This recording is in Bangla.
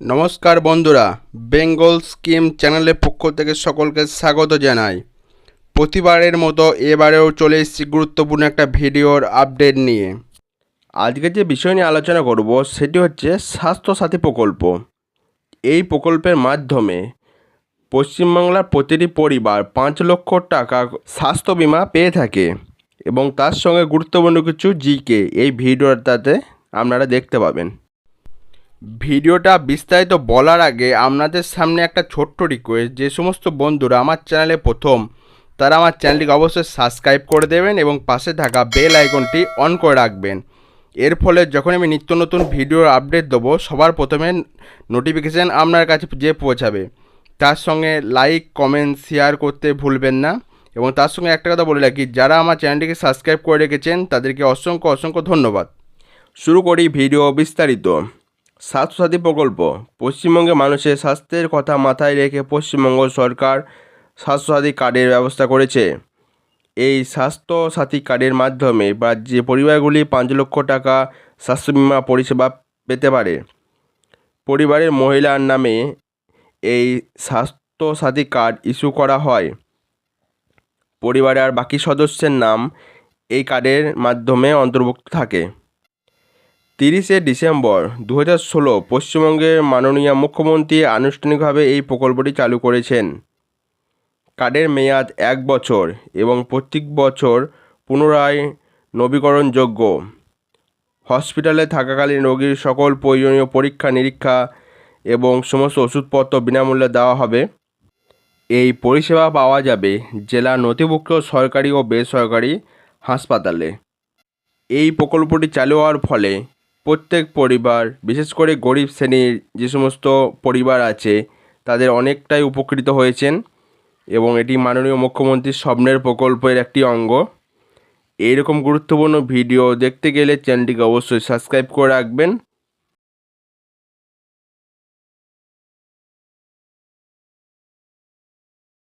নমস্কার বন্ধুরা, বেঙ্গল স্কিম চ্যানেলের পক্ষ থেকে সকলকে স্বাগত জানাই। প্রতিবারের মতো এবারেও চলে এসেছি গুরুত্বপূর্ণ একটা ভিডিওর আপডেট নিয়ে। আজকে যে বিষয় নিয়ে আলোচনা করব, সেটি হচ্ছে স্বাস্থ্যসাথী প্রকল্প। এই প্রকল্পের মাধ্যমে পশ্চিমবাংলার প্রতিটি পরিবার পাঁচ লক্ষ টাকা স্বাস্থ্য বিমা পেয়ে থাকে এবং তার সঙ্গে গুরুত্বপূর্ণ কিছু জিকে এই ভিডিওটাতে আপনারা দেখতে পাবেন। ভিডিওটা বিস্তারিত বলার আগে আপনাদের সামনে একটা ছোট্ট রিকোয়েস্ট যে সমস্ত বন্ধুরা আমার চ্যানেলে প্রথম, তারা আমার চ্যানেলটিকে অবশ্যই সাবস্ক্রাইব করে দেবেন এবং পাশে থাকা বেল আইকনটি অন করে রাখবেন। এর ফলে যখন আমি নিত্য নতুন ভিডিওর আপডেট দেবো, সবার প্রথমে নোটিফিকেশান আপনার কাছে যে পৌঁছাবে। তার সঙ্গে লাইক কমেন্ট শেয়ার করতে ভুলবেন না। এবং তার সঙ্গে একটা কথা বলে রাখি, যারা আমার চ্যানেলটিকে সাবস্ক্রাইব করে রেখেছেন, তাদেরকে অসংখ্য অসংখ্য ধন্যবাদ। শুরু করি ভিডিও বিস্তারিত। স্বাস্থ্যসাথী প্রকল্প। পশ্চিমবঙ্গে মানুষের স্বাস্থ্যের কথা মাথায় রেখে পশ্চিমবঙ্গ সরকার স্বাস্থ্যসাথী কার্ডের ব্যবস্থা করেছে। এই স্বাস্থ্যসাথী কার্ডের মাধ্যমে বা যে পরিবারগুলি পাঁচ লক্ষ টাকা স্বাস্থ্য বিমা পরিষেবা পেতে পারে। পরিবারের মহিলার নামে এই স্বাস্থ্যসাথী কার্ড ইস্যু করা হয়। পরিবারের বাকি সদস্যের নাম এই কার্ডের মাধ্যমে অন্তর্ভুক্ত থাকে। তিরিশে ডিসেম্বর দু হাজার ষোলো পশ্চিমবঙ্গের মাননীয় মুখ্যমন্ত্রী আনুষ্ঠানিকভাবে এই প্রকল্পটি চালু করেছেন। কার্ডের মেয়াদ এক বছর এবং প্রত্যেক বছর পুনরায় নবীকরণযোগ্য। হসপিটালে থাকাকালীন রোগীর সকল প্রয়োজনীয় পরীক্ষা, নিরীক্ষা এবং সমস্ত ওষুধপত্র বিনামূল্যে দেওয়া হবে। এই পরিষেবা পাওয়া যাবে জেলা নথিভুক্ত সরকারি ও বেসরকারি হাসপাতালে। এই প্রকল্পটি চালু হওয়ার ফলে প্রত্যেক পরিবার, বিশেষ করে গরিব শ্রেণির যে সমস্ত পরিবার আছে, তাদের অনেকটাই উপকৃত হয়েছেন এবং এটি মাননীয় মুখ্যমন্ত্রীর স্বপ্নের প্রকল্পের একটি অঙ্গ। এইরকম গুরুত্বপূর্ণ ভিডিও দেখতে গেলে চ্যানেলটিকে অবশ্যই সাবস্ক্রাইব করে রাখবেন।